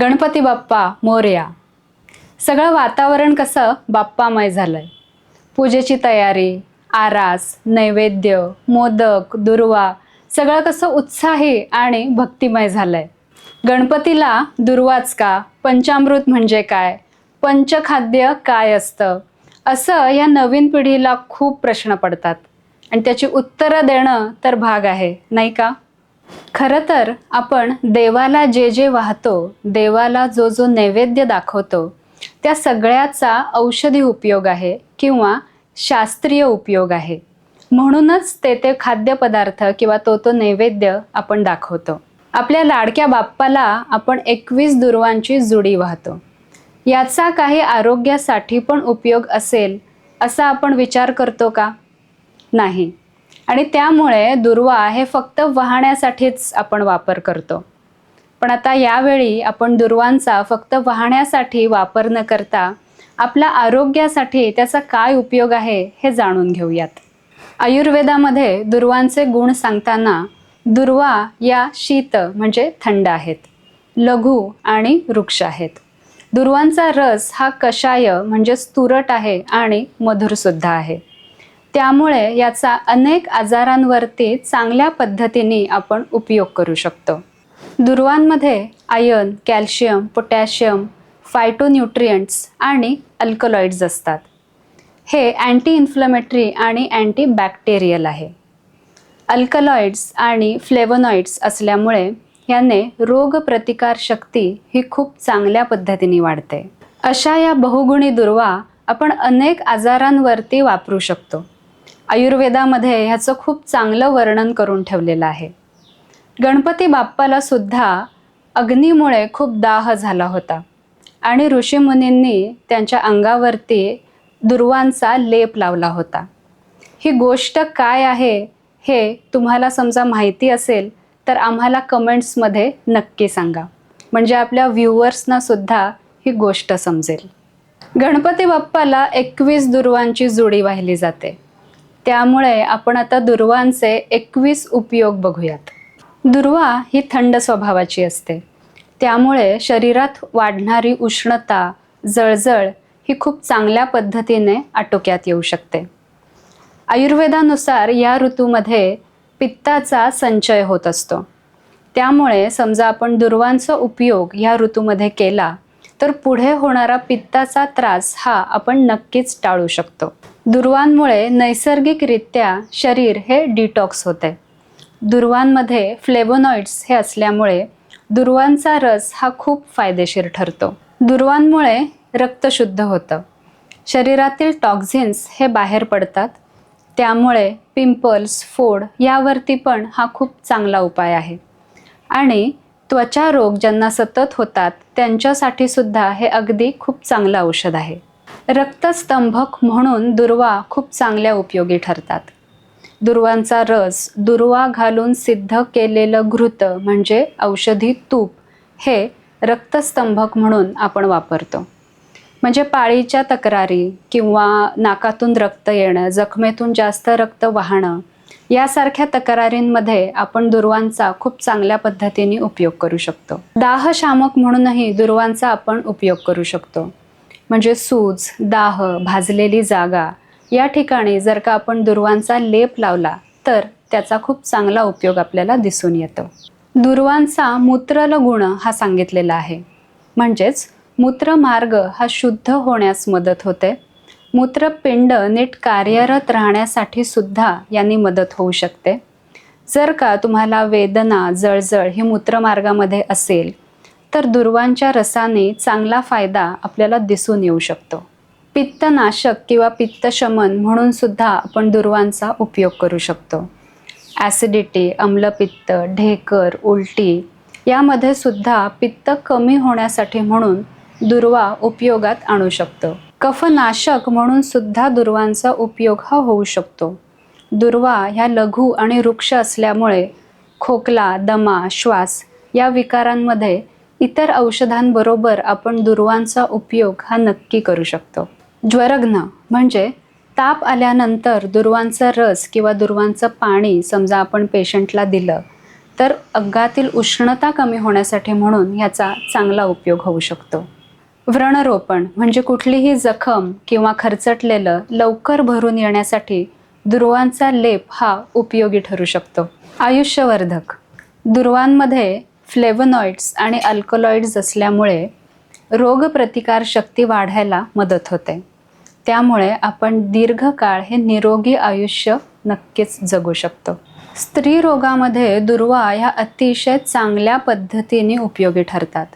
गणपती बाप्पा मोर्या. सगळं वातावरण कसं बाप्पामय झालंय. पूजेची तयारी आरास नैवेद्य मोदक दुर्वा सगळं कसं उत्साही आणि भक्तिमय झालंय. गणपतीला दुर्वाच का? पंचामृत म्हणजे काय? पंचखाद्य काय असतं? असं या नवीन पिढीला खूप प्रश्न पडतात. आणि त्याची उत्तरं देणं तर भाग आहे नाही का? खरं तर आपण देवाला जे जे वाहतो देवाला जो जो नैवेद्य दाखवतो त्या सगळ्याचा औषधी उपयोग आहे किंवा शास्त्रीय उपयोग आहे. म्हणूनच ते ते खाद्यपदार्थ किंवा तो तो नैवेद्य आपण दाखवतो. आपल्या लाडक्या बाप्पाला आपण एकवीस दुर्वांची जुडी वाहतो. याचा काही आरोग्यासाठी पण उपयोग असेल असा आपण विचार करतो का? नाही. आणि त्यामुळे दुर्वा हे फक्त वाहण्यासाठीच आपण वापर करतो. पण आता यावेळी आपण दुर्वांचा फक्त वाहण्यासाठी वापर न करता आपल्या आरोग्यासाठी त्याचा काय उपयोग आहे हे जाणून घेऊयात. आयुर्वेदामध्ये दुर्वांचे गुण सांगताना दुर्वा या शीत म्हणजे थंड आहेत लघु आणि वृक्ष आहेत. दुर्वांचा रस हा कषाय म्हणजे तुरट आहे आणि मधुरसुद्धा आहे. त्यामुळे याचा अनेक आजारांवरती चांगल्या पद्धतीने आपण उपयोग करू शकतो. दुर्वांमध्ये आयर्न कॅल्शियम पोटॅशियम फायटोन्यूट्रियंट्स आणि अल्कलॉइड्स असतात. हे अँटी इन्फ्लमेटरी आणि अँटी बॅक्टेरियल आहे. अल्कलॉइड्स आणि फ्लेवोनॉइड्स असल्यामुळे याने रोगप्रतिकार शक्ती ही खूप चांगल्या पद्धतीने वाढते. अशा या बहुगुणी दुर्वा आपण अनेक आजारांवरती वापरू शकतो. आयुर्वेदामध्ये ह्याचं खूप चांगलं वर्णन करून ठेवलेलं आहे. गणपती बाप्पाला सुद्धा अग्नीमुळे खूप दाह झाला होता. आणि ऋषीमुनींनी त्यांच्या अंगावरती दुर्वांचा लेप लावला होता. ही गोष्ट काय आहे हे तुम्हाला समजा माहिती असेल तर आम्हाला कमेंट्समध्ये नक्की सांगा. म्हणजे आपल्या व्ह्युअर्सना सुद्धा ही गोष्ट समजेल. गणपती बाप्पाला एकवीस दुर्वांची जोडी वाहिली जाते. त्यामुळे आपण आता दुर्वांचे एकवीस उपयोग बघूयात. दुर्वा ही थंड स्वभावाची असते. त्यामुळे शरीरात वाढणारी उष्णता जळजळ ही खूप चांगल्या पद्धतीने आटोक्यात येऊ शकते. आयुर्वेदानुसार या ऋतूमध्ये पित्ताचा संचय होत असतो. त्यामुळे समजा आपण दुर्वांचा उपयोग या ऋतूमध्ये केला तर पुढे होणारा पित्ताचा त्रास हा आपण नक्कीच टाळू शकतो. दुर्वांमुळे नैसर्गिकरित्या शरीर हे डिटॉक्स होते. दुर्वांमध्ये फ्लेवोनॉइड्स हे असल्यामुळे दुर्वांचा रस हा खूप फायदेशीर ठरतो. दुर्वांमुळे रक्त शुद्ध होतं. शरीरातील टॉक्झिन्स हे बाहेर पडतात. त्यामुळे पिंपल्स फोड यावरती पण हा खूप चांगला उपाय आहे. आणि त्वचा रोग ज्यांना सतत होतात त्यांच्यासाठी सुद्धा हे अगदी खूप चांगलं औषध आहे. रक्तस्तंभक म्हणून दुर्वा खूप चांगल्या उपयोगी ठरतात. दुर्वांचा रस दुर्वा घालून सिद्ध केलेलं घृत म्हणजे औषधी तूप हे रक्तस्तंभक म्हणून आपण वापरतो. म्हणजे पाळीच्या तक्रारी किंवा नाकातून रक्त येणं जखमेतून जास्त रक्त वाहणं यासारख्या तक्रारींमध्ये आपण दुर्वांचा खूप चांगल्या पद्धतीने उपयोग करू शकतो. दाह शामक म्हणूनही दुर्वांचा आपण उपयोग करू शकतो. म्हणजे सूज दाह भाजलेली जागा या ठिकाणी जर का आपण दुर्वांचा लेप लावला तर त्याचा खूप चांगला उपयोग आपल्याला दिसून येतो. दुर्वांचा मूत्रल गुण हा सांगितलेला आहे. म्हणजेच मूत्रमार्ग हा शुद्ध होण्यास मदत होते. मूत्रपिंड नीट कार्यरत राहण्यासाठी सुद्धा यांनी मदत होऊ शकते. जर का तुम्हाला वेदना जळजळ ही मूत्रमार्गामध्ये असेल तर दुर्वांच्या रसाने चांगला फायदा आपल्याला दिसून येऊ शकतो. पित्तनाशक किंवा पित्तशमन म्हणून सुद्धा आपण दुर्वांचा उपयोग करू शकतो. ॲसिडिटी अम्लपित्त ढेकर उलटी यामध्ये सुद्धा पित्त कमी होण्यासाठी म्हणून दुर्वा उपयोगात आणू शकतो. कफनाशक म्हणून सुद्धा दुर्वांचा उपयोग हा होऊ शकतो. दुर्वा ह्या लघु आणि वृक्ष असल्यामुळे खोकला दमा श्वास या विकारांमध्ये इतर औषधांबरोबर आपण दुर्वांचा उपयोग हा नक्की करू शकतो. ज्वरघ्न म्हणजे ताप आल्यानंतर दुर्वांचा रस किंवा दुर्वांचं पाणी समजा आपण पेशंटला दिलं तर अंगातील उष्णता कमी होण्यासाठी म्हणून ह्याचा चांगला उपयोग होऊ शकतो. व्रणरोपण म्हणजे कुठलीही जखम किंवा खरचटलेलं लवकर भरून येण्यासाठी दुर्वांचा लेप हा उपयोगी ठरू शकतो. आयुष्यवर्धक. दुर्वांमध्ये फ्लेवनॉइड्स आणि अल्कोलॉइड्स असल्यामुळे रोगप्रतिकार शक्ती वाढायला मदत होते. त्यामुळे आपण दीर्घकाळ हे निरोगी आयुष्य नक्कीच जगू शकतो. स्त्री रोगामध्ये दुर्वा ह्या अतिशय चांगल्या पद्धतीने उपयोगी ठरतात.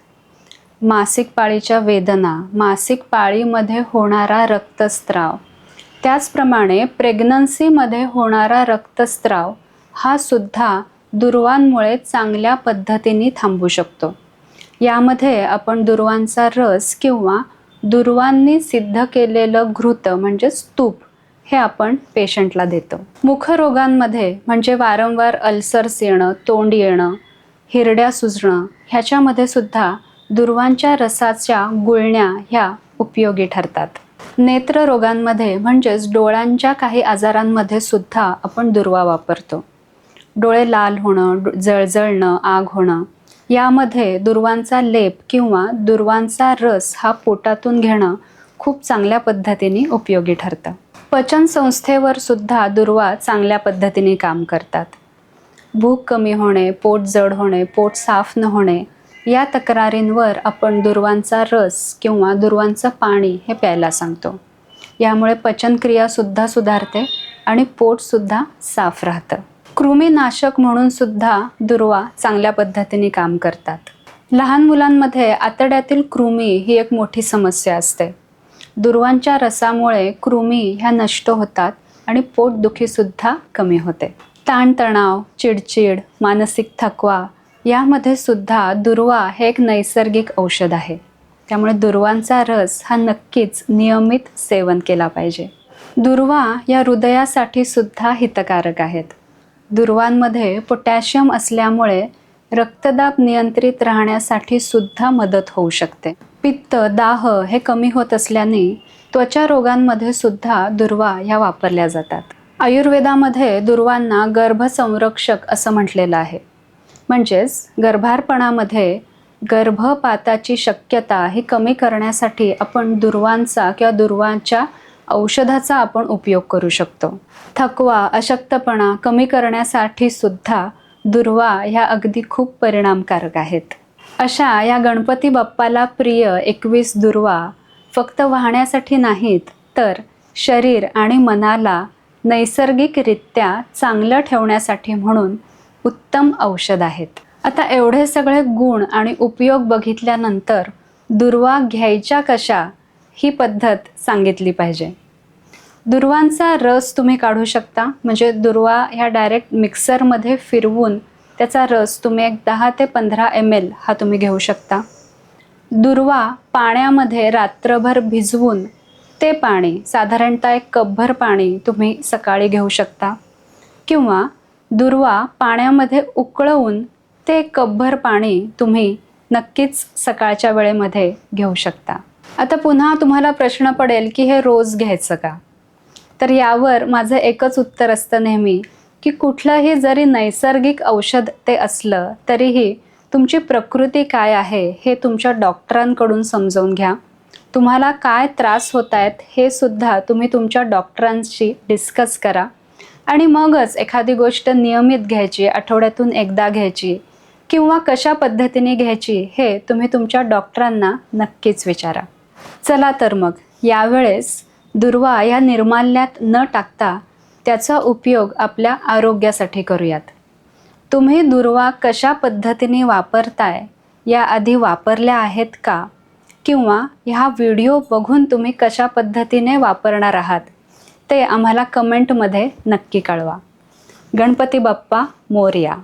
मासिक पाळीच्या वेदना मासिक पाळीमध्ये होणारा रक्तस्त्राव त्याचप्रमाणे प्रेग्नन्सीमध्ये होणारा रक्तस्त्राव हा सुद्धा दुर्वांमुळे चांगल्या पद्धतीने थांबू शकतो. यामध्ये आपण दुर्वांचा रस किंवा दुर्वांनी सिद्ध केलेलं घृत म्हणजे स्तूप हे आपण पेशंटला देतो. मुखरोगांमध्ये म्हणजे वारंवार अल्सर्स येणं तोंड येणं हिरड्या सुजणं ह्याच्यामध्ये सुद्धा दुर्वांच्या रसाच्या गुळण्या ह्या उपयोगी ठरतात. नेत्ररोगांमध्ये म्हणजेच डोळ्यांच्या काही आजारांमध्ये सुद्धा आपण दुर्वा वापरतो. डोळे लाल होणं जळजळणं आग होणं यामध्ये दुर्वांचा लेप किंवा दुर्वांचा रस हा पोटातून घेणं खूप चांगल्या पद्धतीने उपयोगी ठरतं. पचन संस्थेवर सुद्धा दुर्वा चांगल्या पद्धतीने काम करतात. भूक कमी होणे पोट जड होणे पोट साफ न होणे या तक्रारींवर आपण दुर्वांचा रस किंवा दुर्वांचं पाणी हे प्यायला सांगतो. यामुळे पचनक्रियासुद्धा सुधारते आणि पोटसुद्धा साफ राहतं. कृमीनाशक म्हणून सुद्धा दुर्वा चांगल्या पद्धतीने काम करतात. लहान मुलांमध्ये आतड्यातील कृमी ही एक मोठी समस्या असते. दुर्वांच्या रसामुळे कृमी ह्या नष्ट होतात आणि पोटदुखीसुद्धा कमी होते. ताणतणाव चिडचिड मानसिक थकवा यामध्ये सुद्धा दुर्वा हे एक नैसर्गिक औषध आहे. त्यामुळे दुर्वांचा रस हा नक्कीच नियमित सेवन केला पाहिजे. दुर्वा या हृदयासाठी सुद्धा हितकारक आहेत. दुर्वांमध्ये पोटॅशियम असल्यामुळे रक्तदाब नियंत्रित राहण्यासाठी सुद्धा मदत होऊ शकते. पित्त दाह हे कमी होत असल्याने त्वचा रोगांमध्ये सुद्धा दुर्वा ह्या वापरल्या जातात. आयुर्वेदामध्ये दुर्वांना गर्भसंरक्षक असं म्हटलेलं आहे. म्हणजेच गर्भारपणामध्ये गर्भपाताची शक्यता ही कमी करण्यासाठी आपण दुर्वांचा किंवा दुर्वांच्या औषधाचा आपण उपयोग करू शकतो. थकवा अशक्तपणा कमी करण्यासाठी सुद्धा दुर्वा ह्या अगदी खूप परिणामकारक आहेत. अशा या गणपती बाप्पाला प्रिय एकवीस दुर्वा फक्त वाहण्यासाठी नाहीत तर शरीर आणि मनाला नैसर्गिकरित्या चांगलं ठेवण्यासाठी म्हणून उत्तम औषध आहेत. आता एवढे सगळे गुण आणि उपयोग बघितल्यानंतर दुर्वा घ्यायच्या कशा ही पद्धत सांगितली पाहिजे. दुर्वांचा रस तुम्ही काढू शकता. म्हणजे दुर्वा ह्या डायरेक्ट मिक्सरमध्ये फिरवून त्याचा रस तुम्ही एक दहा ते पंधरा एम एल हा तुम्ही घेऊ शकता. दुर्वा पाण्यामध्ये रात्रभर भिजवून ते पाणी साधारणतः एक कपभर पाणी तुम्ही सकाळी घेऊ शकता. किंवा दुर्वा पाण्यामध्ये उकळवून ते कपभर पाणी तुम्ही नक्कीच सकाळच्या वेळेमध्ये घेऊ शकता. आता पुन्हा तुम्हाला प्रश्न पडेल की हे रोज घ्यायचं का? तर यावर माझं एकच उत्तर असतं नेहमी की कुठलंही जरी नैसर्गिक औषध ते असलं तरीही तुमची प्रकृती काय आहे हे तुमच्या डॉक्टरांकडून समजून घ्या. तुम्हाला काय त्रास होत आहेत हे सुद्धा तुम्ही तुमच्या डॉक्टरांशी डिस्कस करा. आणि मगच एखादी गोष्ट नियमित घ्यायची आठवड्यातून एकदा घ्यायची किंवा कशा पद्धतीने घ्यायची हे तुम्ही तुमच्या डॉक्टरांना नक्कीच विचारा. चला तर मग यावेळेस दुर्वा या निर्माल्यात न टाकता त्याचा उपयोग आपल्या आरोग्यासाठी करूयात. तुम्ही दुर्वा कशा पद्धतीने वापरताय याआधी वापरल्या आहेत का? किंवा ह्या व्हिडिओ बघून तुम्ही कशा पद्धतीने वापरणार आहात? ते आम्हाला कमेंटमध्ये नक्की कळवा. गणपती बाप्पा मोरया.